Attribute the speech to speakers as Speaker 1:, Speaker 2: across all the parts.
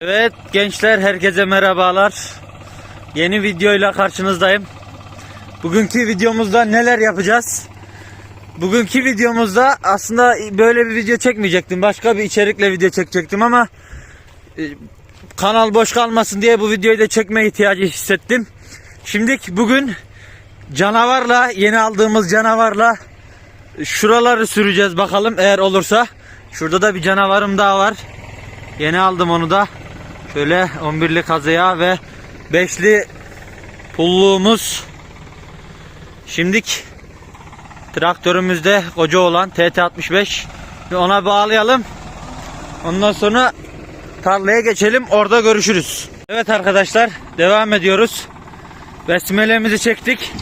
Speaker 1: Evet gençler herkese merhabalar. Yeni videoyla karşınızdayım. Bugünkü videomuzda neler yapacağız? Bugünkü videomuzda aslında böyle bir video çekmeyecektim. Başka bir içerikle video çekecektim ama e, kanal boş kalmasın diye bu videoyu da çekme ihtiyacı hissettim. Şimdi bugün canavarla yeni aldığımız canavarla şuraları süreceğiz bakalım eğer olursa. Şurada da bir canavarım daha var. Yeni aldım onu da. Şöyle 11'li kazıya ve 5'li pulluğumuz. Şimdik traktörümüzde koca olan TT65 ve ona bağlayalım. Ondan sonra tarlaya geçelim. Orada görüşürüz. Evet arkadaşlar devam ediyoruz. Besmelemizi çektik.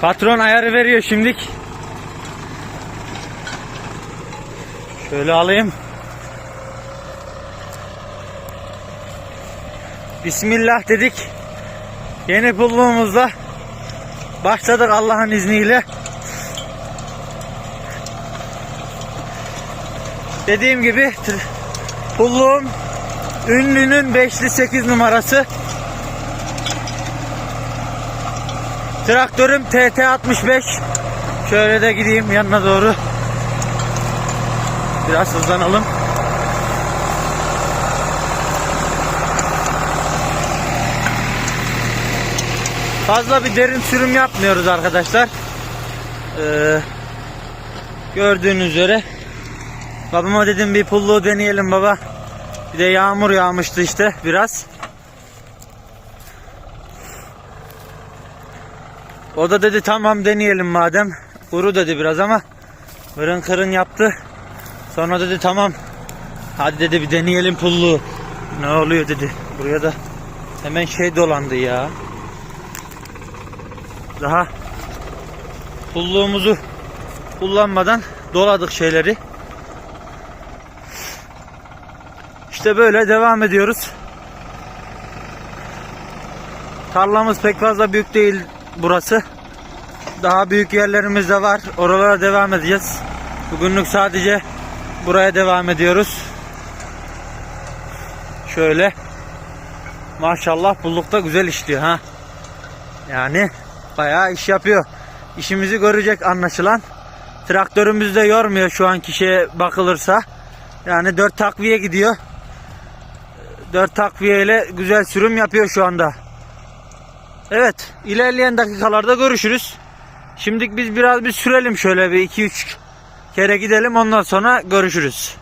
Speaker 1: Patron ayarı veriyor şimdik. Şöyle alayım. Bismillah dedik. Yeni pulluğumuzla başladık Allah'ın izniyle. Dediğim gibi pulluğum ünlünün 5'li 8 numarası. Traktörüm TT65. Şöyle de gideyim yanına doğru. Biraz hızlanalım. Fazla bir derin sürüm yapmıyoruz arkadaşlar. Ee, gördüğünüz üzere. Babama dedim bir pulluğu deneyelim baba. Bir de yağmur yağmıştı işte biraz. O da dedi tamam deneyelim madem. Kuru dedi biraz ama vırın kırın yaptı. Sonra dedi tamam. Hadi dedi bir deneyelim pulluğu. Ne oluyor dedi. Buraya da hemen şey dolandı ya. Daha pulluğumuzu kullanmadan doladık şeyleri. İşte böyle devam ediyoruz. Tarlamız pek fazla büyük değil burası. Daha büyük yerlerimiz de var. Oralara devam edeceğiz. Bugünlük sadece buraya devam ediyoruz. Şöyle. Maşallah pullukta güzel işliyor ha. Yani bayağı iş yapıyor. İşimizi görecek anlaşılan. Traktörümüz de yormuyor şu anki şeye bakılırsa. Yani 4 takviye gidiyor. 4 takviye ile güzel sürüm yapıyor şu anda. Evet, ilerleyen dakikalarda görüşürüz. Şimdi biz biraz bir sürelim şöyle bir 2-3 kere gidelim ondan sonra görüşürüz.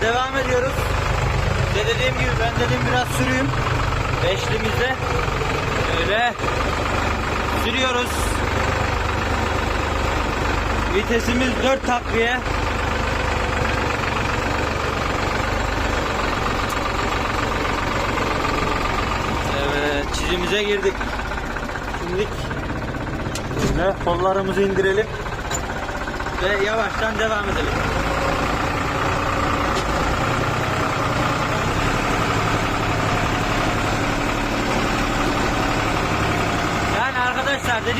Speaker 1: Devam ediyoruz. Size dediğim gibi ben dedim biraz süreyim. Beşlimizde böyle sürüyoruz. Vitesimiz 4 takviye. Evet çizimize girdik. Şimdi kollarımızı indirelim ve yavaştan devam edelim.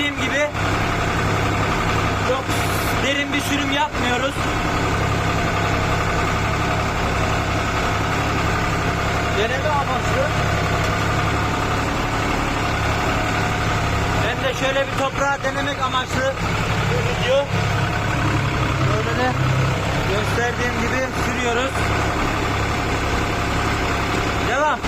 Speaker 1: dediğim gibi çok derin bir sürüm yapmıyoruz. Deneme amaçlı. Hem de şöyle bir toprağa denemek amaçlı bu video. Böyle de gösterdiğim gibi sürüyoruz. Devam.